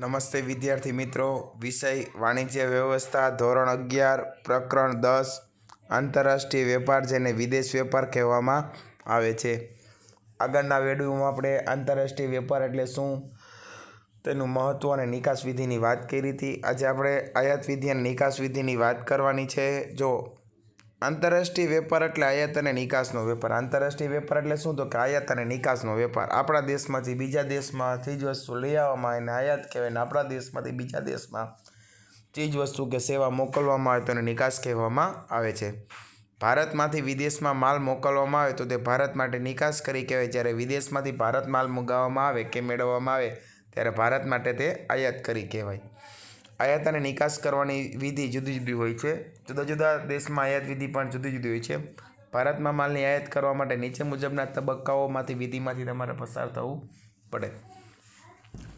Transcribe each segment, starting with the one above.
નમસ્તે વિદ્યાર્થી મિત્રો. વિષય વાણિજ્ય વ્યવસ્થા, ધોરણ અગિયાર, પ્રકરણ દસ, આંતરરાષ્ટ્રીય વેપાર જેને વિદેશ વેપાર કહેવામાં આવે છે. આગળના વિડીયોમાં આપણે આંતરરાષ્ટ્રીય વેપાર એટલે શું? તેનું મહત્ત્વ અને નિકાસ વિધિની વાત કરી હતી. આજે આપણે આયાત વિધિ અને નિકાસ વિધિની વાત કરવાની છે. જો આંતરરાષ્ટ્રીય વેપાર એટલે આયાત અને નિકાસનો વેપાર. આંતરરાષ્ટ્રીય વેપાર એટલે શું? તો કે આયાત અને નિકાસનો વેપાર. આપણા દેશમાંથી બીજા દેશમાં ચીજ વસ્તુ લઈ આવવામાં આવે એને આયાત કહેવાય ને આપણા દેશમાંથી બીજા દેશમાં ચીજ વસ્તુ કે સેવા મોકલવામાં આવે તો એને નિકાસ કહેવામાં આવે છે. ભારતમાંથી વિદેશમાં માલ મોકલવામાં આવે તો તે ભારત માટે નિકાસ કરી કહેવાય. જ્યારે વિદેશમાંથી ભારત માલ મંગાવવામાં આવે કે મેળવવામાં આવે, ત્યારે ભારત માટે તે આયાત કરી કહેવાય. આયાત અને નિકાસ કરવાની વિધિ જુદી જુદી હોય છે. જુદા જુદા દેશમાં આયાત વિધિ પણ જુદી જુદી હોય છે. ભારતમાં માલની આયાત કરવા માટે નીચે મુજબના તબક્કાઓમાંથી વિધિમાંથી તમારે પસાર થવું પડે.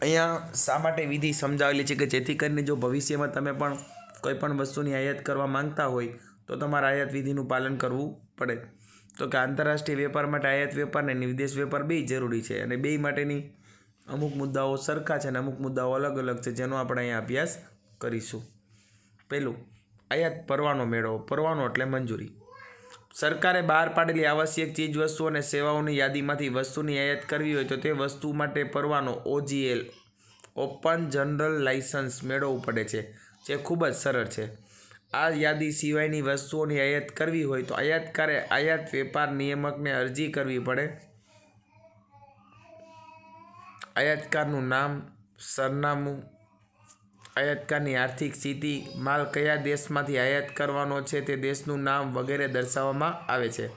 અહીંયા શા માટે વિધિ સમજાવેલી છે કે જેથી કરીને જો ભવિષ્યમાં તમે પણ કોઈ પણ વસ્તુની આયાત કરવા માંગતા હોય, તો તમારે આયાત વિધિનું પાલન કરવું પડે. તો કે આંતરરાષ્ટ્રીય વેપાર માટે આયાત વેપાર અને વિદેશ વેપાર બે જરૂરી છે અને બે માટેની અમુક મુદ્દાઓ સરખા છે અને અમુક મુદ્દાઓ અલગ અલગ છે, જેનો આપણે અહીંયા અભ્યાસ કરીશું. પહેલું આયાત પરવાનો મેળવો પરવાનો એટલે મંજૂરી. સરકારે બહાર પાડેલી આવશ્યક ચીજ વસ્તુઓ અને સેવાઓની યાદીમાંથી વસ્તુની આયાત કરવી હોય તો તે વસ્તુ માટે પરવાનો ઓજીએલ, ઓપન જનરલ લાઇસન્સ મેળવવું પડે છે, જે ખૂબ જ સરળ છે. આ યાદી સિવાયની વસ્તુઓની આયાત કરવી હોય તો આયાતકારે આયાત વેપાર નિયામકને અરજી કરવી પડે. આયાતકારનું નામ, સરનામું આયાતકારની આર્થિક સ્થિતિ માલ કયા દેશમાંથી આયાત કરવાનો છે તે દેશનું નામ વગેરે દર્શાવવામાં આવે છે.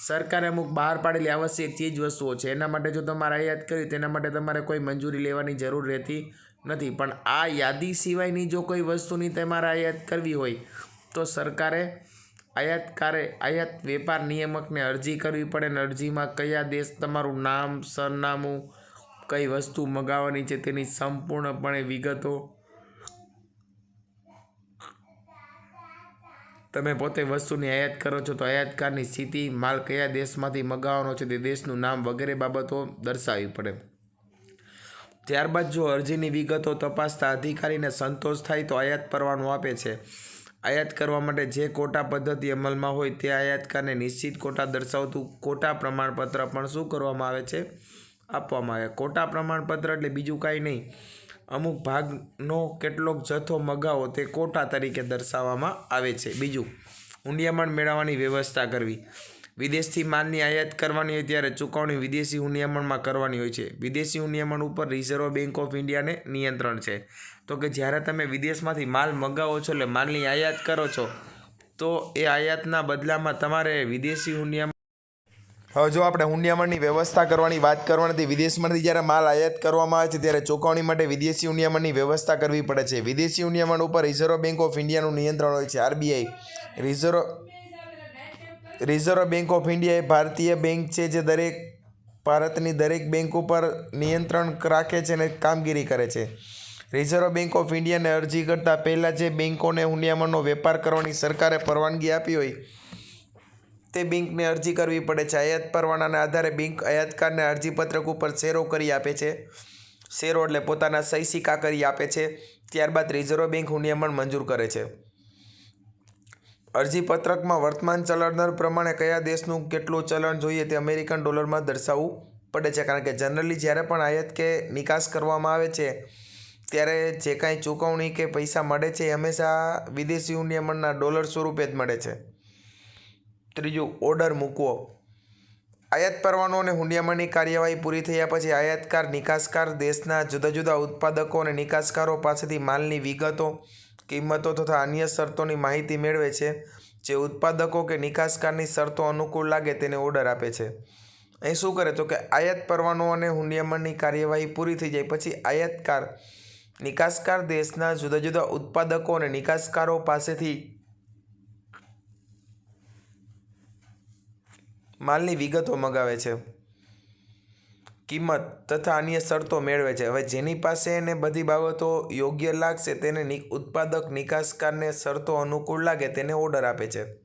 સરકારે અમુક બહાર પાડેલી આવશ્યક ચીજ વસ્તુઓ છે. એના માટે જો તમારે આયાત કરી, તેના માટે તમારે કોઈ મંજૂરી લેવાની જરૂર રહેતી નથી. પણ આ યાદી સિવાયની જો કોઈ વસ્તુની તમારે આયાત કરવી હોય, તો સરકારે આયાતકારે આયાત વેપાર નિયામકને અરજી કરવી પડે અને અરજીમાં કયા દેશ તમારું નામ, સરનામું, કઈ વસ્તુ મગાવવાની છે તેની સંપૂર્ણપણે વિગતો તમે પોતે વસ્તુની આયાત કરો છો તો આયાતકારની સ્થિતિ માલ કયા દેશમાંથી મગાવવાનો છે તે દેશનું નામ વગેરે બાબતો દર્શાવવી પડે. ત્યારબાદ જો અરજીની વિગતો તપાસતા અધિકારીને સંતોષ થાય તો આયાત પરવાનું આપે છે. આયાત કરવા માટે જે કોટા પદ્ધતિ અમલમાં હોય તે આયાતકારને નિશ્ચિત કોટા દર્શાવતું કોટા પ્રમાણપત્ર પણ શું કરવામાં આવે છે? આપવામાં આવે કોટા પ્રમાણપત્ર એટલે બીજું કાંઈ નહીં. અમુક ભાગનો કેટલોક જથ્થો મગાવો તે કોટા તરીકે દર્શાવવામાં આવે છે. બીજું હુંડિયામણ મેળવવાની વ્યવસ્થા કરવી. વિદેશથી માલની આયાત કરવાની હોય ત્યારે ચૂકવણી વિદેશી હુંડિયામણમાં કરવાની હોય છે. વિદેશી હુંડિયામણ ઉપર રિઝર્વ બેંક ઓફ ઇન્ડિયાને નિયંત્રણ છે. તો કે જ્યારે તમે વિદેશમાંથી માલ મગાવો છો એટલે માલની આયાત કરો છો, તો એ આયાતના બદલામાં તમારે વિદેશી હુંડિયામણ હવે જો આપણે હુંડિયામણની વ્યવસ્થા કરવાની વાત કરવાની વિદેશમાંથી જ્યારે માલ આયાત કરવામાં આવે છે, ત્યારે ચોકવણી માટે વિદેશી હુંડિયામણની વ્યવસ્થા કરવી પડે છે. વિદેશી હુંડિયામણ ઉપર રિઝર્વ બેંક ઓફ ઇન્ડિયાનું નિયંત્રણ હોય છે RBI reserve reserve bank of India એ ભારતીય બેંક છે, જે દરેક ભારતની દરેક બેંક ઉપર નિયંત્રણ રાખે છે અને કામગીરી કરે છે. રિઝર્વ બેંક ઓફ ઇન્ડિયાને અરજી કરતાં પહેલાં જે બેંકોને હુંડિયામણનો વેપાર કરવાની સરકારે પરવાનગી આપી હોય તે બેંકને અરજી કરવી પડે છે. આયાત પરવાનાના આધારે બેંક આયાતકારને અરજીપત્રક ઉપર શેરો કરી આપે છે. શેરો એટલે પોતાના સહી સિક્કા કરી આપે છે. ત્યારબાદ રિઝર્વ બેંક નિયમન મંજૂર કરે છે. અરજીપત્રકમાં વર્તમાન ચલણ પ્રમાણે કયા દેશનું કેટલું ચલણ જોઈએ તે અમેરિકન ડોલરમાં દર્શાવવું પડે છે. કારણ કે જનરલી જ્યારે પણ આયાત કે નિકાસ કરવામાં આવે છે, ત્યારે જે કાંઈ ચૂકવણી કે પૈસા મળે છે એ હંમેશા વિદેશી નિયમનના ડોલર સ્વરૂપે જ મળે છે. ત્રીજું ઓર્ડર મૂકવો. આયાત પરવાનો અને હુંડિયામણની કાર્યવાહી પૂરી થયા પછી આયાતકાર, નિકાસકાર દેશના જુદા જુદા ઉત્પાદકો અને નિકાસકારો પાસેથી માલની વિગતો, કિંમતો તથા અન્ય શરતોની માહિતી મેળવે છે, જે ઉત્પાદકો કે નિકાસકારની શરતો અનુકૂળ લાગે તેને ઓર્ડર આપે છે. અહીં શું કરે તો કે આયાત પરવાનો અને હુંડિયામણની કાર્યવાહી પૂરી થઈ જાય પછી આયાતકાર, નિકાસકાર દેશના જુદા જુદા ઉત્પાદકો અને નિકાસકારો પાસેથી માલની વિગતો મગાવે છે. કિંમત તથા અન્ય શરતો મેળવે છે. હવે જેની પાસે એને બધી બાબતો યોગ્ય લાગશે તેને ઉત્પાદક નિકાસકારને શરતો અનુકૂળ લાગે તેને ઓર્ડર આપે છે.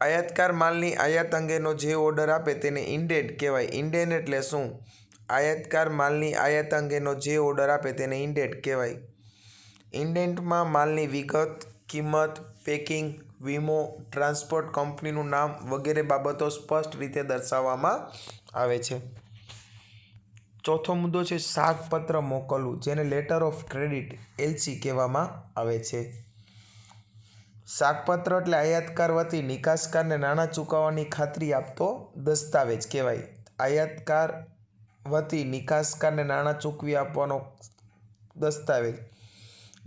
આયાતકાર માલની આયાત અંગેનો જે ઓર્ડર આપે તેને ઇન્ડેડ કહેવાય. ઇન્ડેન એટલે શું? આયાતકાર માલની આયાત અંગેનો જે ઓર્ડર આપે તેને ઇન્ડેન્ટ કહેવાય. ઇન્ડેન્ટમાં માલની વિગત, કિંમત, પેકિંગ વીમો ટ્રાન્સપોર્ટ કંપનીનું નામ વગેરે બાબતો સ્પષ્ટ રીતે દર્શાવવામાં આવે છે. ચોથો મુદ્દો છે, શાકપત્ર મોકલવું, જેને લેટર ઓફ ક્રેડિટ એલસી કહેવામાં આવે છે. શાકપત્ર એટલે આયાતકાર વતી નિકાસકારને નાણાં ચૂકવવાની ખાતરી આપતો દસ્તાવેજ કહેવાય. આયાતકાર વતી નિકાસકારને નાણાં ચૂકવી આપવાનો દસ્તાવેજ.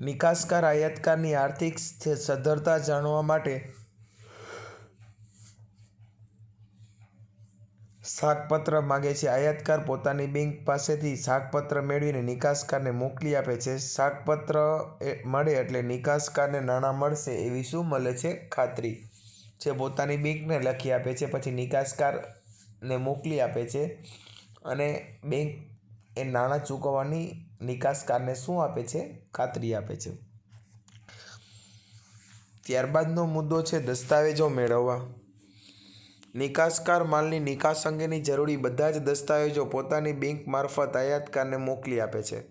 નિકાસકાર આયાતકારની આર્થિક સદ્ધરતા જાણવા માટે શાકપત્ર માગે છે. આયાતકાર પોતાની બેંક પાસેથી શાકપત્ર મેળવીને નિકાસકારને મોકલી આપે છે. શાકપત્ર મળે એટલે નિકાસકારને નાણાં મળશે એવી શું મળે છે? ખાતરી. જે પોતાની બેંકને લખી આપે છે, પછી નિકાસકારને મોકલી આપે છે અને બેંક એ નાણાં ચૂકવવાની નિકાસકારને શું આપે છે? ખાતરી આપે છે. ત્યારબાદનો મુદ્દો છે દસ્તાવેજો મેળવવા. નિકાસકાર માલની નિકાસ અંગેની જરૂરી બધા જ દસ્તાવેજો પોતાની બેંક મારફત આયાતકારને મોકલી આપે છે.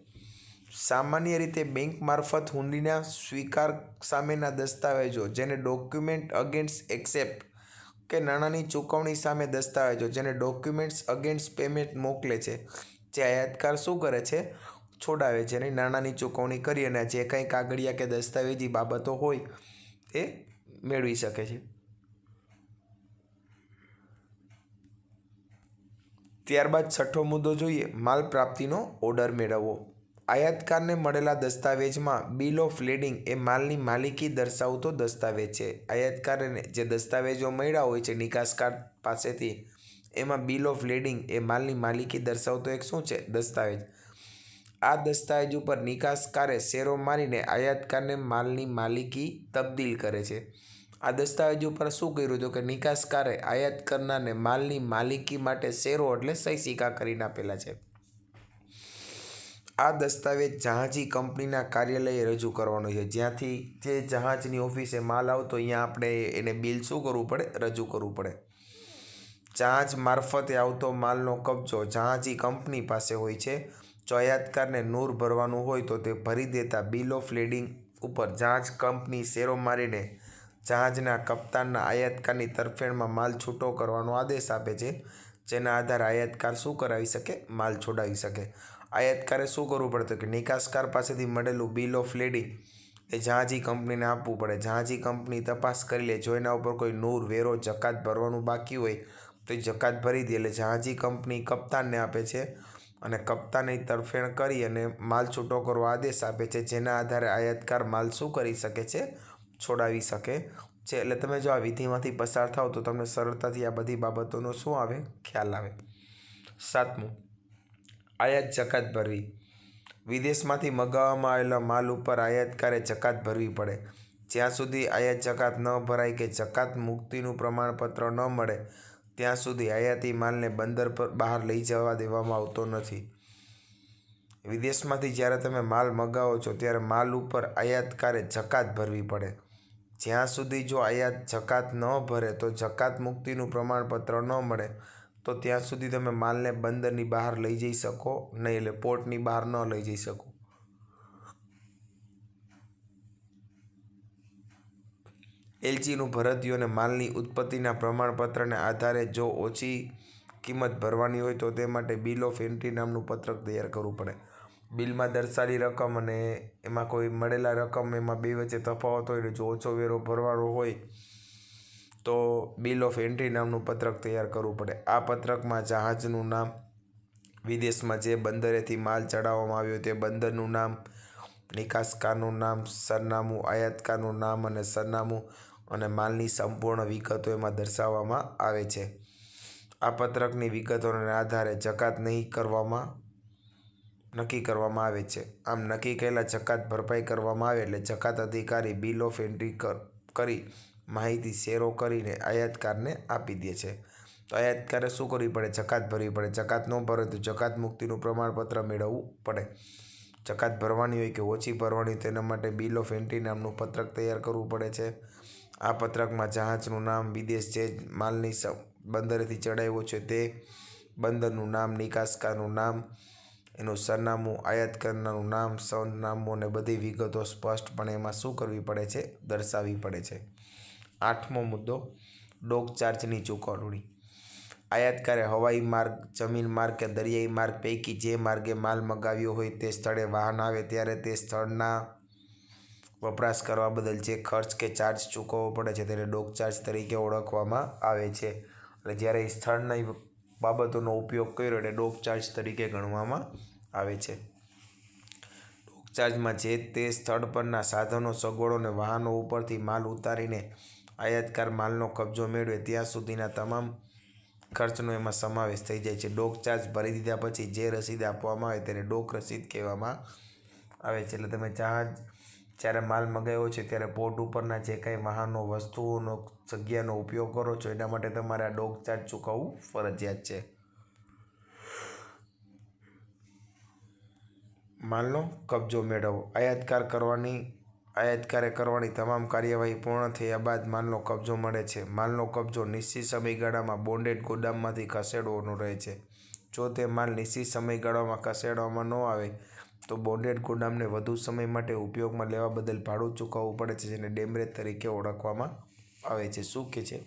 સામાન્ય રીતે બેંક મારફત હુંડીના સ્વીકાર સામેના દસ્તાવેજો જેને ડોક્યુમેન્ટ અગેન્સ્ટ એક્સેપ્ટ કે નાણાંની ચૂકવણી સામે દસ્તાવેજો જેને ડોક્યુમેન્ટ્સ અગેન્સ્ટ પેમેન્ટ મોકલે છે. જે આયાતકાર શું કરે છે? છોડાવે છે અને નાણાંની ચૂકવણી કરી અને જે કંઈ કાગળિયા કે દસ્તાવેજી બાબતો હોય એ મેળવી શકે છે. ત્યારબાદ છઠ્ઠો મુદ્દો જોઈએ, માલ પ્રાપ્તિનો ઓર્ડર મેળવવો. આયાતકારને મળેલા દસ્તાવેજમાં બિલ ઓફ લેડિંગ એ માલની માલિકી દર્શાવતો દસ્તાવેજ છે. આયાતકારને જે દસ્તાવેજો મળ્યા હોય છે નિકાસકાર પાસેથી, એમાં બિલ ઓફ લેડિંગ એ માલની માલિકી દર્શાવતો એક શું છે? દસ્તાવેજ. આ દસ્તાવેજ ઉપર નિકાસકારે શેરો મારીને આયાતકારને માલની માલિકી તબદીલ કરે છે. આ દસ્તાવેજ ઉપર શું કર્યું હતું કે નિકાસકારે આયાત કરનારને માલની માલિકી માટે શેરો એટલે સહી સિક્કા કરીને આપેલા છે. આ દસ્તાવેજ જહાજી કંપનીના કાર્યાલયે રજૂ કરવાનો છે. જ્યાંથી જે જહાજની ઓફિસે માલ આવતો અહીંયા આપણે એને બિલ શું કરવું પડે? રજૂ કરવું પડે. જહાજ મારફતે આવતો માલનો કબજો જહાજી કંપની પાસે હોય છે. જો આયાતકારને નૂર ભરવાનું હોય તો તે ભરી દેતા બિલ ઓફ લેડિંગ ઉપર જહાજ કંપની શેરો મારીને જહાજના કપ્તાનના આયાતકારની તરફેણમાં માલ છૂટો કરવાનો આદેશ આપે છે, જેના આધારે આયાતકાર શું કરાવી શકે? માલ છોડાવી શકે. આયાતકારે શું કરવું પડતું કે નિકાસકાર પાસેથી મળેલું બિલ ઓફ લેડિંગ એ જહાજી કંપનીને આપવું પડે. જહાજી કંપની તપાસ કરી લે. જો એના ઉપર કોઈ નૂર, વેરો, જકાત ભરવાનું બાકી હોય તો એ જકાત ભરી દે. એટલે જહાજી કંપની કપ્તાનને આપે છે અને કપ્તાની તરફેણ કરી અને માલ છૂટો કરવા આદેશ આપે છે, જેના આધારે આયાતકાર માલ શું કરી શકે છે, છોડાવી શકે છે. એટલે તમે જો આ વિધિમાંથી પસાર થાવ તો તમને સરળતાથી આ બધી બાબતોનો શું આવે? ખ્યાલ આવે. સાતમું, આયાત જકાત ભરવી. વિદેશમાંથી મગાવવામાં આવેલા માલ ઉપર આયાતકારે જકાત ભરવી પડે. જ્યાં સુધી આયાત જકાત ન ભરાય કે જકાત મુક્તિનું પ્રમાણપત્ર ન મળે ત્યાં સુધી આયાતી માલને બંદર પર બહાર લઈ જવા દેવામાં આવતો નથી. વિદેશમાંથી જ્યારે તમે માલ મગાવો છો, ત્યારે માલ ઉપર આયાતકારે જકાત ભરવી પડે. જ્યાં સુધી જો આયાત જકાત ન ભરે, તો જકાત મુક્તિનું પ્રમાણપત્ર ન મળે, તો ત્યાં સુધી તમે માલને બંદરની બહાર લઈ જઈ શકો, નહીં એટલે પોર્ટની બહાર ન લઈ જઈ શકો. એલજીનું ભરતીયું અને માલની ઉત્પત્તિના પ્રમાણપત્રને આધારે જો ઓછી કિંમત ભરવાની હોય તો તે માટે બિલ ઓફ એન્ટ્રી નામનું પત્રક તૈયાર કરવું પડે. બિલમાં દર્શાવેલી રકમ અને એમાં કોઈ મળેલા રકમ એમાં બે વચ્ચે તફાવત હોય જો ઓછો વેરો ભરવાનો હોય તો બિલ ઓફ એન્ટ્રી નામનું પત્રક તૈયાર કરવું પડે. આ પત્રકમાં જહાજનું નામ, વિદેશમાં જે બંદરેથી માલ ચડાવવામાં આવ્યો તે બંદરનું નામ, નિકાસકારનું નામ, સરનામું, આયાતકારનું નામ અને સરનામું અને માલની સંપૂર્ણ વિગતો એમાં દર્શાવવામાં આવે છે. આ પત્રકની વિગતોના આધારે જકાત નહીં કરવામાં, નક્કી કરવામાં આવે છે. આમ નક્કી કરેલા જકાત ભરપાઈ કરવામાં આવે એટલે જકાત અધિકારી બિલ ઓફ એન્ટ્રી કરી માહિતી શેરો કરીને આયાતકારને આપી દે છે. તો આયાતકારે શું કરવી પડે? જકાત ભરવી પડે. જકાત ન ભરે તો જકાત મુક્તિનું પ્રમાણપત્ર મેળવવું પડે. જકાત ભરવાની હોય કે ઓછી ભરવાની તેના માટે બિલ ઓફ એન્ટ્રી નામનું પત્રક તૈયાર કરવું પડે છે. આ પત્રકમાં જહાજનું નામ વિદેશ જે માલની બંદરેથી ચડાવ્યો છે તે બંદરનું નામ નિકાસકારનું નામ, એનું સરનામું, આયાત કરનારનું નામ, સરનામું અને બધી વિગતો સ્પષ્ટપણે એમાં શું કરવી પડે છે દર્શાવવી પડે છે. આઠમો મુદ્દો, ડોક ચાર્જની ચૂકવણી. આયાતકારે હવાઈ માર્ગ, જમીન માર્ગ કે દરિયાઈ માર્ગ પૈકી જે માર્ગે માલ મગાવ્યો હોય તે સ્થળે વાહન આવે ત્યારે તે સ્થળના વપરાશ કરવા બદલ જે ખર્ચ કે ચાર્જ ચૂકવવો પડે છે તેને ડોક ચાર્જ તરીકે ઓળખવામાં આવે છે. એટલે જ્યારે સ્થળની બાબતોનો ઉપયોગ કર્યો એટલે ડોક ચાર્જ તરીકે ગણવામાં આવે છે. ડોક ચાર્જમાં જે તે સ્થળ પરના સાધનો, સગવડો અને વાહનો ઉપરથી માલ ઉતારીને આયાતકાર માલનો કબજો મેળવે ત્યાં સુધીના તમામ ખર્ચનો એમાં સમાવેશ થઈ જાય છે. ડોક ચાર્જ ભરી દીધા પછી જે રસીદ આપવામાં આવે તેને ડોક રસીદ કહેવામાં આવે છે. એટલે તમે જહાજ જ્યારે માલ મગાવ્યો છે ત્યારે પોર્ટ ઉપરના જે કાંઈ વાહનો, વસ્તુઓનો, જગ્યાનો ઉપયોગ કરો છો, એના માટે તમારે આ ડોક ચાર્જ ચૂકવવું ફરજિયાત છે. માલનો કબજો મેળવવો આયાતકાર કરવાની, આયાતકારે કરવાની તમામ કાર્યવાહી પૂર્ણ થયા બાદ માલનો કબજો મળે છે. માલનો કબજો નિશ્ચિત સમયગાળામાં બોન્ડેડ ગોદામમાંથી ખસેડવાનો રહે છે. જો તે માલ નિશ્ચિત સમયગાળામાં ખસેડવામાં ન આવે તો બોન્ડેડ ગોડાઉનને વધુ સમય માટે ઉપયોગમાં લેવા બદલ ભાડું ચૂકવવું પડે છે, જેને ડેમરેજ તરીકે ઓળખવામાં આવે છે. શું કે છે?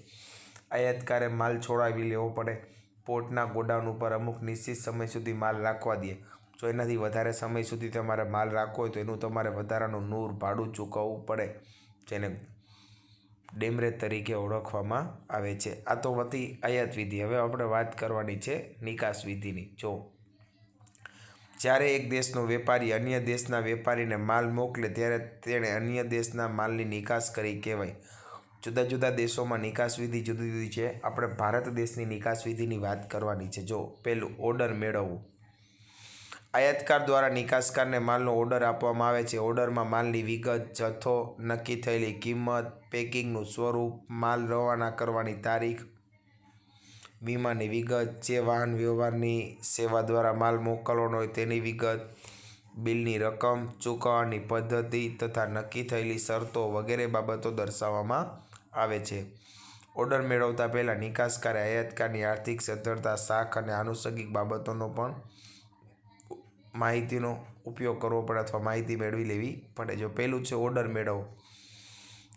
આયાતકારે માલ છોડાવી લેવો પડે. પોર્ટના ગોડાઉન ઉપર અમુક નિશ્ચિત સમય સુધી માલ રાખવા દે. જો એનાથી વધારે સમય સુધી તમારે માલ રાખવો હોય તો એનું તમારે વધારાનું નૂર ભાડું ચૂકવવું પડે, જેને ડેમરેજ તરીકે ઓળખવામાં આવે છે. આ તો વતી આયાત વિધિ. હવે આપણે વાત કરવાની છે નિકાસ વિધિની. જો જ્યારે એક દેશનો વેપારી અન્ય દેશના વેપારીને માલ મોકલે ત્યારે તેણે અન્ય દેશના માલની નિકાસ કરી કહેવાય. જુદા જુદા દેશોમાં નિકાસ વિધિ જુદી જુદી છે. આપણે ભારત દેશની નિકાસ વિધિની વાત કરવાની છે. જો પહેલું ઓર્ડર મેળવવું. આયાતકાર દ્વારા નિકાસકારને માલનો ઓર્ડર આપવામાં આવે છે. ઓર્ડરમાં માલની વિગત, જથ્થો, નક્કી થયેલી કિંમત, પેકિંગનું સ્વરૂપ, માલ રવાના કરવાની તારીખ વીમાની વિગત, જે વાહન વ્યવહારની સેવા દ્વારા માલ મોકલવાનો હોય તેની વિગત, બિલની રકમ ચૂકવવાની પદ્ધતિ તથા નક્કી થયેલી શરતો વગેરે બાબતો દર્શાવવામાં આવે છે. ઓર્ડર મેળવતા પહેલાં નિકાસકારે આયાતકારની આર્થિક સદ્ધરતા, શાખ અને આનુષંગિક બાબતોનો પણ માહિતીનો ઉપયોગ કરવો પડે અથવા માહિતી મેળવી લેવી પડે. જો પહેલું છે ઓર્ડર મેળવવો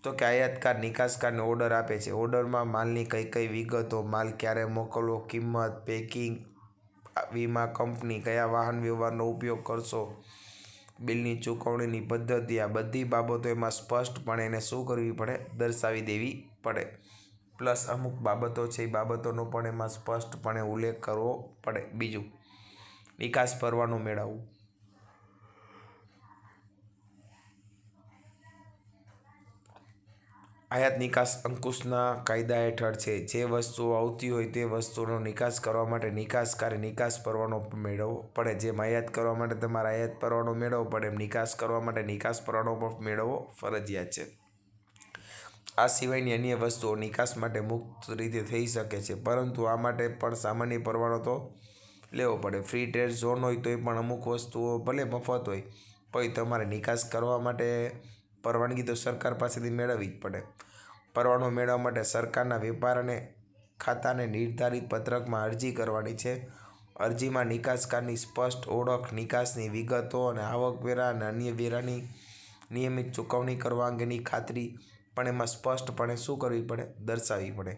તો કે આયાતકાર નિકાસકારને ઓર્ડર આપે છે. ઓર્ડરમાં માલની કઈ કઈ વિગતો, માલ ક્યારે મોકલવો, કિંમત પેકિંગ વીમા કંપની, કયા વાહન વ્યવહારનો ઉપયોગ કરશો, બિલની ચૂકવણીની પદ્ધતિ, આ બધી બાબતો એમાં સ્પષ્ટપણે એને શું કરવી પડે દર્શાવી દેવી પડે. પ્લસ અમુક બાબતો છે, એ બાબતોનો પણ એમાં સ્પષ્ટપણે ઉલ્લેખ કરવો પડે. બીજું, નિકાસ પરવાનું મેળવવું આયાત નિકાસ અંકુશના કાયદા હેઠળ છે. જે વસ્તુઓ આવતી હોય તે વસ્તુનો નિકાસ કરવા માટે નિકાસકારે નિકાસ પરવાનો મેળવવો પડે. જેમ આયાત કરવા માટે તમારે આયાત પરવાનો મેળવવો પડે, એમ નિકાસ કરવા માટે નિકાસ પરવાનો પણ મેળવવો ફરજિયાત છે. આ સિવાયની અન્ય વસ્તુઓ નિકાસ માટે મુક્ત રીતે થઈ શકે છે. પરંતુ આ માટે પણ સામાન્ય પરવાનો તો લેવો પડે. ફ્રી ટ્રેડ ઝોન હોય તોય પણ અમુક વસ્તુઓ ભલે મફત હોય, પણ તમારે નિકાસ કરવા માટે પરવાનગી તો સરકાર પાસેથી મેળવવી જ પડે. પરવાનો મેળવવા માટે સરકારના વેપાર અને ખાતાને નિર્ધારિત પત્રકમાં અરજી કરવાની છે. અરજીમાં નિકાસકારની સ્પષ્ટ ઓળખ, નિકાસની વિગતો અને આવકવેરા અને અન્ય વેરાની નિયમિત ચૂકવણી કરવા અંગેની ખાતરી પણ એમાં સ્પષ્ટપણે શું કરવી પડે? દર્શાવવી પડે.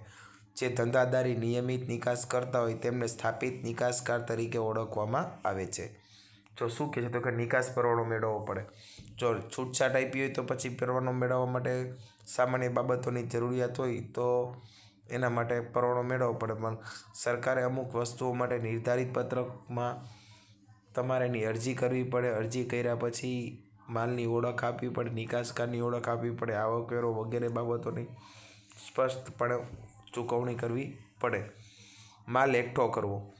જે ધંધાદારી નિયમિત નિકાસ કરતા હોય તેમને સ્થાપિત નિકાસકાર તરીકે ઓળખવામાં આવે છે. જો શું કહે છે? તો કે નિકાસ પરવાનો મેળવવો પડે. જો છૂટછાટ આપી હોય તો પછી પરવાનો મેળવવા માટે સામાન્ય બાબતોની જરૂરિયાત હોય તો એના માટે પરવાનો મેળવવો પડે. પણ સરકારે અમુક વસ્તુઓ માટે નિર્ધારિત પત્રકમાં તમારે એની અરજી કરવી પડે. અરજી કર્યા પછી માલની ઓળખ આપવી પડે, નિકાસકારની ઓળખ આપવી પડે, આવકવેરો વગેરે બાબતોની સ્પષ્ટપણે ચૂકવણી કરવી પડે. માલ એકઠો કરવો.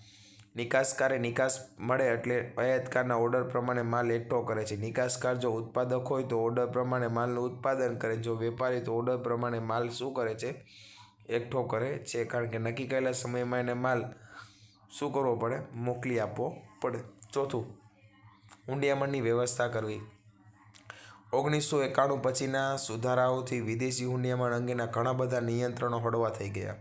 નિકાસકારે નિકાસ મળે એટલે આયાતકારના ઓર્ડર પ્રમાણે માલ એકઠો કરે છે. નિકાસકાર જો ઉત્પાદક હોય તો ઓર્ડર પ્રમાણે માલનું ઉત્પાદન કરે. જો વેપારી તો ઓર્ડર પ્રમાણે માલ શું કરે છે? એકઠો કરે છે. કારણ કે નક્કી કરેલા સમયમાં એને માલ શું કરવો પડે? મોકલી આપવો પડે. ચોથું હુંડિયામણની વ્યવસ્થા કરવી. ઓગણીસો એકાણું પછીના સુધારાઓથી વિદેશી હુંડિયામણ અંગેના ઘણા બધા નિયંત્રણો હળવા થઈ ગયા.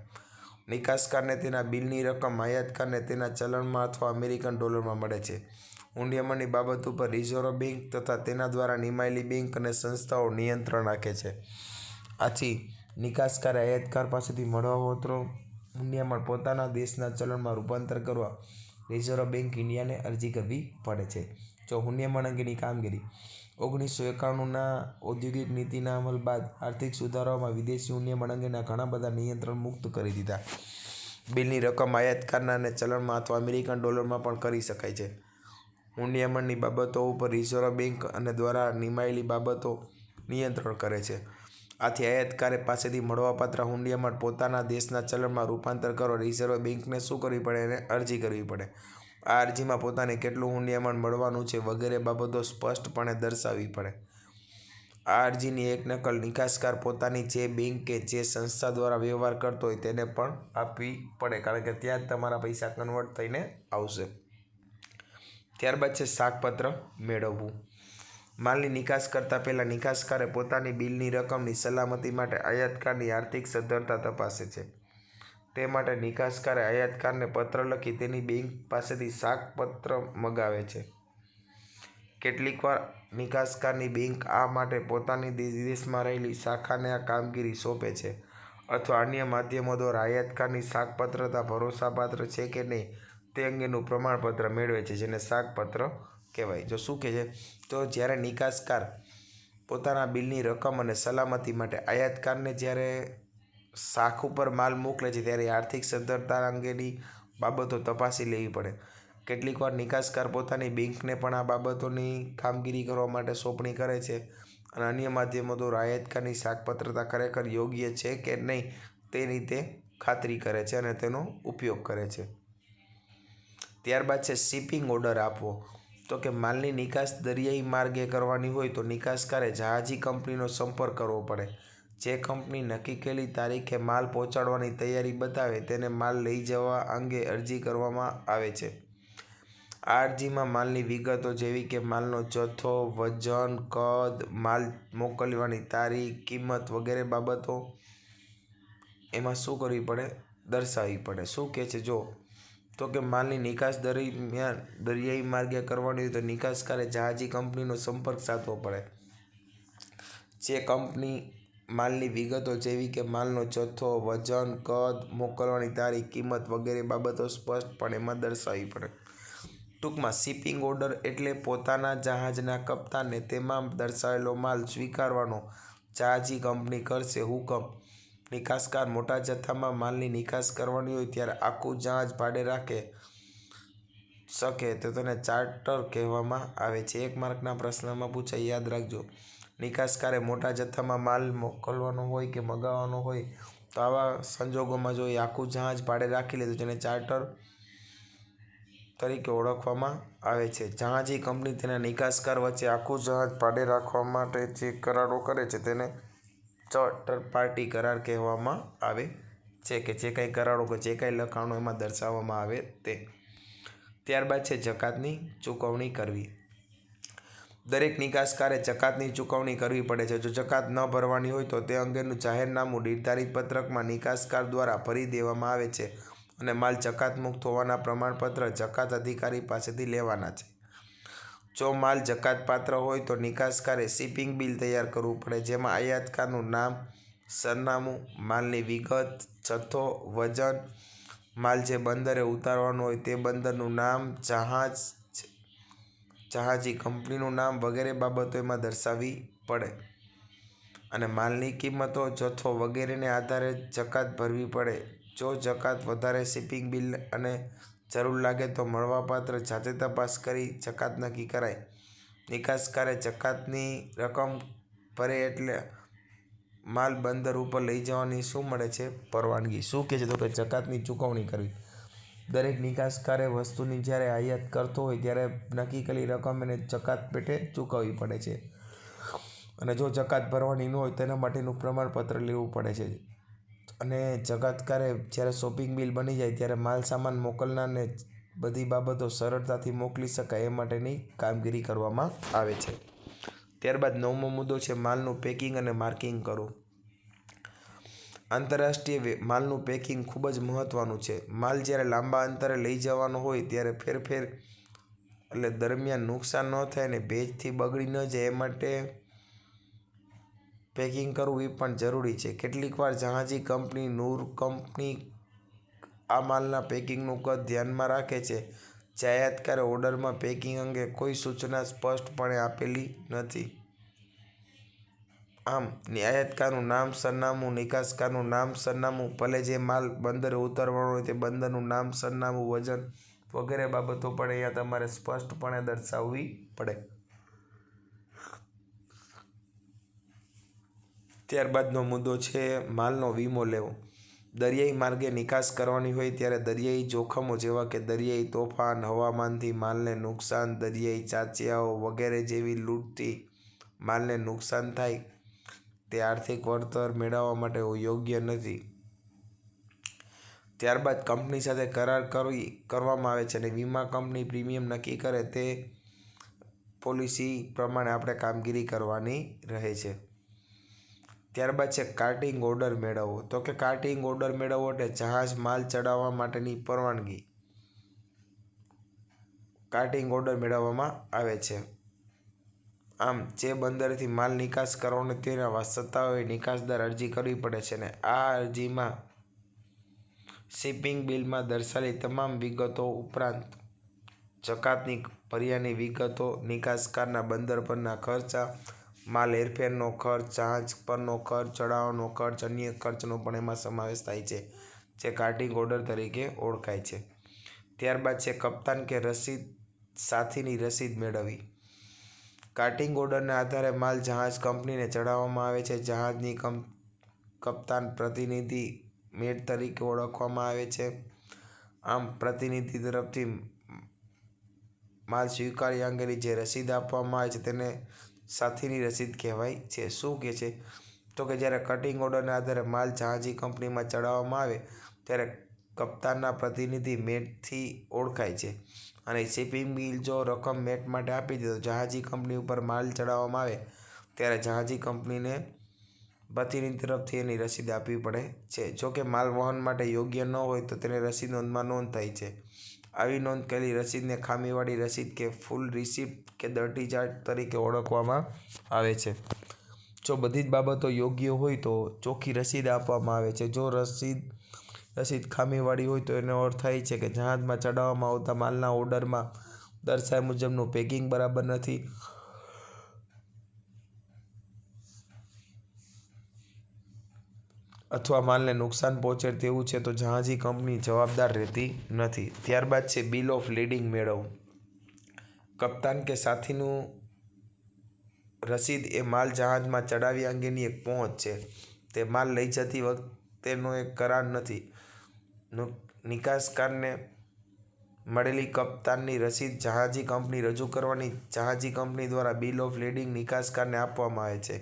નિકાસકારને તેના બિલની રકમ આયાતકારને તેના ચલણમાં અથવા અમેરિકન ડોલરમાં મળે છે. હુંડિયામણની બાબત ઉપર રિઝર્વ બેંક તથા તેના દ્વારા નિમાયેલી બેંક અને સંસ્થાઓ નિયંત્રણ રાખે છે. આથી, નિકાસકારે આયાતકાર પાસેથી મળવાપાત્ર હુંડિયામણ પોતાના દેશના ચલણમાં રૂપાંતર કરવા રિઝર્વ બેંક ઇન્ડિયાને અરજી કરવી પડે છે. જો હુંડિયામણ અંગેની કામગીરી ઓગણીસો એકાણુંના ઔદ્યોગિક નીતિના અમલ બાદ આર્થિક સુધારાઓમાં વિદેશી હુંડિયામણ અંગેના ઘણા બધા નિયંત્રણ મુક્ત કરી દીધા. બિલની રકમ આયાતકારના અને ચલણમાં અથવા અમેરિકન ડોલરમાં પણ કરી શકાય છે. હુંડિયામણની બાબતો ઉપર રિઝર્વ બેંક અને દ્વારા નિમાયેલી બાબતો નિયંત્રણ કરે છે. આથી આયાતકારે પાસેથી મળવાપાત્ર હુંડિયામણ પોતાના દેશના ચલણમાં રૂપાંતર કરવા રિઝર્વ બેંકને શું કરવી પડે? એને અરજી કરવી પડે. આ અરજીમાં પોતાને કેટલું હુંડિયામણ મળવાનું છે વગેરે બાબતો સ્પષ્ટપણે દર્શાવવી પડે. આ અરજીની એક નકલ નિકાસકાર પોતાની જે બેંક કે જે સંસ્થા દ્વારા વ્યવહાર કરતો હોય તેને પણ આપવી પડે, કારણ કે ત્યાં જ તમારા પૈસા કન્વર્ટ થઈને આવશે. ત્યારબાદ છે શાકપત્ર મેળવવું. માલની નિકાસ કરતાં પહેલાં નિકાસકારે પોતાની બિલની રકમની સલામતી માટે આયાતકારની આર્થિક સદ્ધરતા તપાસે છે. તે માટે નિકાસકારે આયાતકારને પત્ર લખી તેની બેંક પાસેથી શાકપત્ર મગાવે છે. કેટલીકવાર નિકાસકારની બેંક આ માટે પોતાની વિદેશમાં રહેલી શાખાને આ કામગીરી સોંપે છે અથવા અન્ય માધ્યમો દ્વારા આયાતકારની શાકપત્રતા ભરોસાપાત્ર છે કે નહીં તે અંગેનું પ્રમાણપત્ર મેળવે છે, જેને શાકપત્ર કહેવાય. જો શું કહે છે? તો જ્યારે નિકાસકાર પોતાના બિલની રકમ અને સલામતી માટે આયાતકારને જ્યારે શાખ ઉપર માલ મોકલે છે ત્યારે આર્થિક સદ્ધરતા અંગેની બાબતો તપાસી લેવી પડે. કેટલીકવાર નિકાસકાર પોતાની બેંકને પણ આ બાબતોની કામગીરી કરવા માટે સોંપણી કરે છે અને અન્ય માધ્યમો દ્વારા આયાતકારની શાકપત્રતા ખરેખર યોગ્ય છે કે નહીં તે રીતે ખાતરી કરે છે અને તેનો ઉપયોગ કરે છે. ત્યારબાદ છે શિપિંગ ઓર્ડર આપવો. તો કે માલની નિકાસ દરિયાઈ માર્ગે કરવાની હોય તો નિકાસકારે જહાજી કંપનીનો સંપર્ક કરવો પડે. જે કંપની નક્કી કરેલી તારીખે માલ પહોંચાડવાની તૈયારી બતાવે તેને માલ લઈ જવા અંગે અરજી કરવામાં આવે છે. આ અરજીમાં માલની વિગતો જેવી કે માલનો જથ્થો, વજન, કદ, માલ મોકલવાની તારીખ, કિંમત વગેરે બાબતો એમાં શું કરવી પડે? દર્શાવવી પડે. શું કહે છે? જો, તો કે માલની નિકાસ દરમિયાન દરિયાઈ માર્ગે કરવાની હોય તો નિકાસકારે જહાજી કંપનીનો સંપર્ક સાધવો પડે. જે કંપની માલની વિગતો જેવી કે માલનો જથ્થો, વજન, કદ, મોકલવાની તારીખ, કિંમત વગેરે બાબતો સ્પષ્ટપણે એમાં દર્શાવવી પડે. ટૂંકમાં, શિપિંગ ઓર્ડર એટલે પોતાના જહાજના કપ્તાનને તેમાં દર્શાવેલો માલ સ્વીકારવાનો. જહાજી કંપની કરશે હુકમ. નિકાસકાર મોટા જથ્થામાં માલની નિકાસ કરવાની હોય ત્યારે આખું જહાજ ભાડે રાખે શકે તો તેને ચાર્ટર કહેવામાં આવે છે. એક માર્કના પ્રશ્નમાં પૂછાય, યાદ રાખજો. નિકાસકારે મોટા જથ્થામાં માલ મોકલવાનો હોય કે મગાવવાનો હોય, તો આવા સંજોગોમાં જો એ આખું જહાજ ભાડે રાખી લીધું જેને ચાર્ટર તરીકે ઓળખવામાં આવે છે. જહાજી કંપની તેના નિકાસકાર વચ્ચે આખું જહાજ ભાડે રાખવા માટે જે કરારો કરે છે તેને ચાર્ટર પાર્ટી કરાર કહેવામાં આવે છે કે જે કંઈ કરારો કે જે કંઈ લખાણો એમાં દર્શાવવામાં આવે તે. ત્યારબાદ છે જકાતની ચૂકવણી કરવી. દરેક નિકાસકારે જકાતની ચૂકવણી કરવી પડે છે. જો જકાત ન ભરવાની હોય તો તે અંગેનું જાહેરનામું નિર્ધારિત પત્રકમાં નિકાસકાર દ્વારા ભરી દેવામાં આવે છે અને માલ જકાત મુક્ત હોવાના પ્રમાણપત્ર જકાત અધિકારી પાસેથી લેવાના છે. જો માલ જકાતપાત્ર હોય તો નિકાસકારે શિપિંગ બિલ તૈયાર કરવું પડે, જેમાં આયાતકારનું નામ, સરનામું, માલની વિગત, જથ્થો, વજન, માલ જે બંદરે ઉતારવાનો હોય તે બંદરનું નામ, જહાજ જહાજી કંપનીનું નામ વગેરે બાબતો એમાં દર્શાવવી પડે. અને માલની કિંમતો જથ્થો વગેરેને આધારે જકાત ભરવી પડે. જો જકાત વધારે શિપિંગ બિલ અને જરૂર લાગે તો મળવાપાત્ર જાતે તપાસ કરી જકાત નક્કી કરાય. નિકાસકારે જકાતની રકમ ભરે એટલે માલ બંદર ઉપર લઈ જવાની શું મળે છે? પરવાનગી. શું કહે છે? તો કે જકાતની ચૂકવણી કરવી. દરેક નિકાસકારે વસ્તુની જ્યારે આયાત કરતો હોય ત્યારે નક્કી કરેલી રકમ એને જકાત પેટે ચૂકવવી પડે છે. અને જો જકાત ભરવાની ન હોય તેના માટેનું પ્રમાણપત્ર લેવું પડે છે. અને જકાતકારે જ્યારે શોપિંગ બિલ બની જાય ત્યારે માલ સામાન મોકલનારને બધી બાબતો સરળતાથી મોકલી શકાય એ માટેની કામગીરી કરવામાં આવે છે. ત્યારબાદ નવમો મુદ્દો છે માલનું પેકિંગ અને માર્કિંગ કરવું આંતરરાષ્ટ્રીય માલનું પેકિંગ ખૂબ જ મહત્ત્વનું છે. માલ જ્યારે લાંબા અંતરે લઈ જવાનો હોય ત્યારે ફેરફેર એટલે દરમિયાન નુકસાન ન થાય અને ભેજથી બગડી ન જાય એ માટે પેકિંગ કરવું એ પણ જરૂરી છે. કેટલીકવાર જહાજી કંપની, નૂર કંપની આ માલના પેકિંગનું કદ ધ્યાનમાં રાખે છે. જે ઓર્ડરમાં પેકિંગ અંગે કોઈ સૂચના સ્પષ્ટપણે આપેલી નથી. આમ આયાતકારનું નામ, સરનામું નિકાસકારનું નામ, સરનામું, ભલે જે માલ બંદરે ઉતારવાનો હોય તે બંદરનું નામ, સરનામું, વજન વગેરે બાબતો પણ અહીંયા તમારે સ્પષ્ટપણે દર્શાવવી પડે. ત્યારબાદનો મુદ્દો છે માલનો વીમો લેવો. દરિયાઈ માર્ગે નિકાસ કરવાની હોય ત્યારે દરિયાઈ જોખમો જેવા કે દરિયાઈ તોફાન, હવામાનથી માલને નુકસાન, દરિયાઈ ચાંચિયાઓ વગેરે જેવી લૂંટથી માલને નુકસાન થાય તે આર્થિક વળતર મેળવવા માટે યોગ્ય નથી. ત્યારબાદ કંપની સાથે કરાર કરવી કરવામાં આવે છે અને વીમા કંપની પ્રીમિયમ નક્કી કરે તે પોલિસી પ્રમાણે આપણે કામગીરી કરવાની રહે છે. ત્યારબાદ છે કાર્ટિંગ ઓર્ડર મેળવવો. તો કે કાર્ટિંગ ઓર્ડર મેળવવો એટલે જહાજ માલ ચડાવવા માટેની પરવાનગી. કાર્ટિંગ ઓર્ડર મેળવવામાં આવે છે. આમ જે બંદરેથી માલ નિકાસ કરવાનો તેના સત્તાઓએ નિકાસદાર અરજી કરવી પડે છે અને આ અરજીમાં શિપિંગ બિલમાં દર્શાવેલી તમામ વિગતો ઉપરાંત જકાતની ભર્યાની વિગતો, નિકાસકારના બંદર પરના ખર્ચા, માલ હેરફેરનો ખર્ચ જહાજ પરનો ખર્ચ ચડાવવાનો ખર્ચ, અન્ય ખર્ચનો પણ એમાં સમાવેશ થાય છે, જે કાર્ટિંગ ઓર્ડર તરીકે ઓળખાય છે. ત્યારબાદ છે કપ્તાન કે રસીદ, સાથીની રસીદ મેળવવી. કાર્ટિંગ ઓર્ડરના આધારે માલ જહાજ કંપનીને ચડાવવામાં આવે છે. જહાજની કંપ કપ્તાન પ્રતિનિધિ મેટ તરીકે ઓળખવામાં આવે છે. આમ, પ્રતિનિધિ તરફથી માલ સ્વીકારી અંગેની જે રસીદ આપવામાં આવે છે તેને સાથીની રસીદ કહેવાય છે. શું કહે છે? તો કે જ્યારે કટિંગ ઓર્ડરના આધારે માલ જહાજી કંપનીમાં ચડાવવામાં આવે, ત્યારે કપ્તાનના પ્રતિનિધિ મેટથી ઓળખાય છે. અને શિપિંગ બિલ જો રકમ મેટ માટે આપી દે તો જહાજી કંપની ઉપર માલ ચડાવવામાં આવે, ત્યારે જહાજી કંપનીને પ્રતિનિધિ તરફથી એની રસીદ આપવી પડે છે. જો કે માલ વહન માટે યોગ્ય ન હોય તો તેને રસીદ નોંધમાં નોંધ થાય છે. આવી નોંધ કરેલી રસીદને ખામીવાળી રસીદ કે ફૂલ રિસિપ્ટ કે ડર્ટી ચાર્ટ તરીકે ઓળખવામાં આવે છે. જો બધી જ બાબતો યોગ્ય હોય તો ચોખ્ખી રસીદ આપવામાં આવે છે. જો રસીદ રસીદ ખામીવાળી હોય તો એનો અર્થ થાય છે કે જહાજમાં ચડાવવામાં આવતા માલના ઓર્ડરમાં દર્શાવ્યા મુજબનું પેકિંગ બરાબર નથી. અથવા માલને નુકસાન પહોંચે તેવું છે તો જહાજી કંપની જવાબદાર રહેતી નથી. ત્યારબાદ છે બિલ ઓફ લીડિંગ મેળવવું. કપ્તાન કે સાથીનું રસીદ એ માલ જહાજમાં ચડાવ્યા અંગેની એક પહોંચ છે. તે માલ લઈ જતી વખતેનો એક કરાર નથી. નિકાસકારને મળેલી કપ્તાનની રસીદ જહાજી કંપની રજૂ કરવાની જહાજી કંપની દ્વારા બિલ ઓફ લેડિંગ નિકાસકારને આપવામાં આવે છે.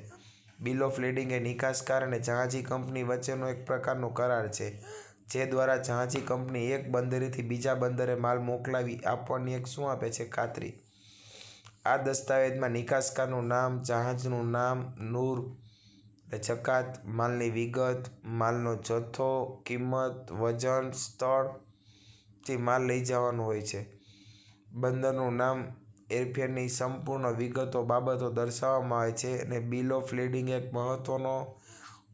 બિલ ઓફ લેડિંગ એ નિકાસકાર અને જહાજી કંપની વચ્ચેનો એક પ્રકારનો કરાર છે, જે દ્વારા જહાજી કંપની એક બંદરેથી બીજા બંદરે માલ મોકલાવી આપવાની એક શું આપે છે? ખાતરી. આ દસ્તાવેજમાં નિકાસકારનું નામ, જહાજનું નામ, નૂર જકાત માલની વિગત માલનો જથ્થો કિંમત વજન સ્થળથી માલ લઈ જવાનો હોય છે. બંદરનું નામ એરફેરની સંપૂર્ણ વિગતો બાબતો દર્શાવવામાં આવે છે અને બિલ ઓફ લીડિંગ એક મહત્ત્વનો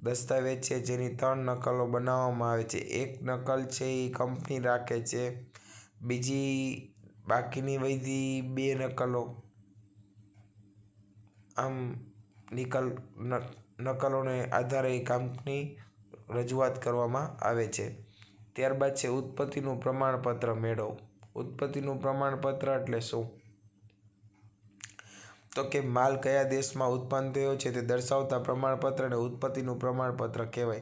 દસ્તાવેજ છે જેની ત્રણ નકલો બનાવવામાં આવે છે. એક નકલ છે એ કંપની રાખે છે. બીજી બાકીની વૈધી બે નકલો આમ નિકલ ન- નકલોને આધારે એ કંપની રજૂઆત કરવામાં આવે છે. ત્યારબાદ છે, ઉત્પત્તિનું પ્રમાણપત્ર મેળવવું ઉત્પત્તિનું પ્રમાણપત્ર એટલે શું? તો કે માલ કયા દેશમાં ઉત્પન્ન થયો છે તે દર્શાવતા પ્રમાણપત્રને ઉત્પત્તિનું પ્રમાણપત્ર કહેવાય.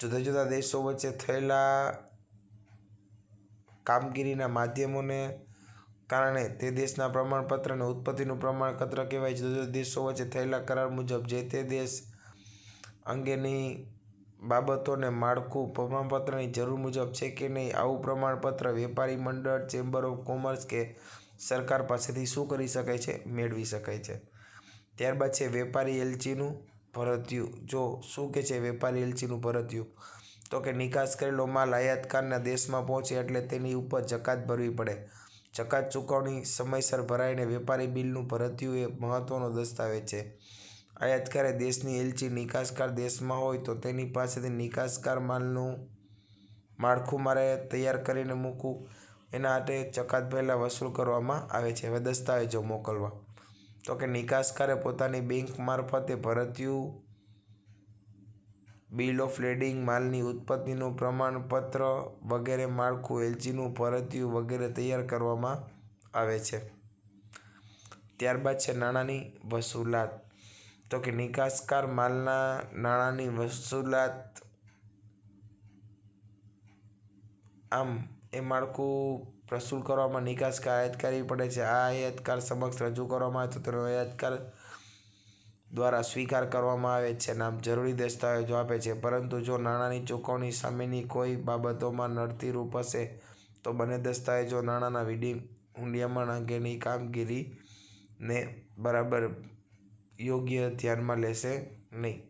જુદા જુદા દેશો વચ્ચે થયેલા કામગીરીના માધ્યમોને કારણે તે દેશના પ્રમાણપત્રને ઉત્પત્તિનું પ્રમાણપત્ર કહેવાય જુદા જુદા દેશો વચ્ચે થયેલા કરાર મુજબ જે તે દેશ અંગેની બાબતોને માળખું પ્રમાણપત્રની જરૂર મુજબ છે કે નહીં, આવું પ્રમાણપત્ર વેપારી મંડળ, ચેમ્બર ઓફ કોમર્સ કે સરકાર પાસેથી શું કરી શકાય છે, મેળવી શકાય છે. ત્યારબાદ છે વેપારી એલચીનું ભરતિયું. જો શું કે છે વેપારી એલચીનું ભરતિયું? તો કે નિકાસ કરેલો માલ આયાતકારના દેશમાં પહોંચે એટલે તેની ઉપર જકાત ભરવી પડે. જકાત ચૂકવણી સમયસર ભરાઈને વેપારી બિલનું ભરતિયું એ મહત્વનો દસ્તાવેજ છે. આયાતકારે દેશની એલચી નિકાસકાર દેશમાં હોય તો તેની પાસેથી નિકાસકાર માલનું માળખું મારે તૈયાર કરીને મૂકવું. એના માટે જકાત પહેલાં વસૂલ કરવામાં આવે છે. હવે દસ્તાવેજો મોકલવા. તો કે નિકાસકારે પોતાની બેંક મારફતે ભરતિયું બિલ ઓફ લેડિંગ માલની ઉત્પત્તિનું પ્રમાણપત્ર વગેરે માળખું, એલચીનું ભરતિયું વગેરે તૈયાર કરવામાં આવે છે. ત્યારબાદ છે નાણાંની વસૂલાત. તો કે નિકાસકાર માલના નાણાંની વસૂલાત, આમ એ માળખું વસૂલ કરવામાં નિકાસકાર આયાતકારી પડે છે. આ આયાતકાર સમક્ષ રજૂ કરવામાં આવે તો તેનો આયાતકાર દ્વારા સ્વીકાર કરવામાં આવે છે નામ જરૂરી દસ્તાવેજો આપે છે. પરંતુ જો નાણાંની ચૂકવણી સામેની કોઈ બાબતોમાં નડતીરૂપ હશે, તો બંને દસ્તાવેજો નાણાંના વિધિ હુંડિયામણ અંગેની કામગીરીને બરાબર યોગ્ય ધ્યાનમાં લેશે નહીં.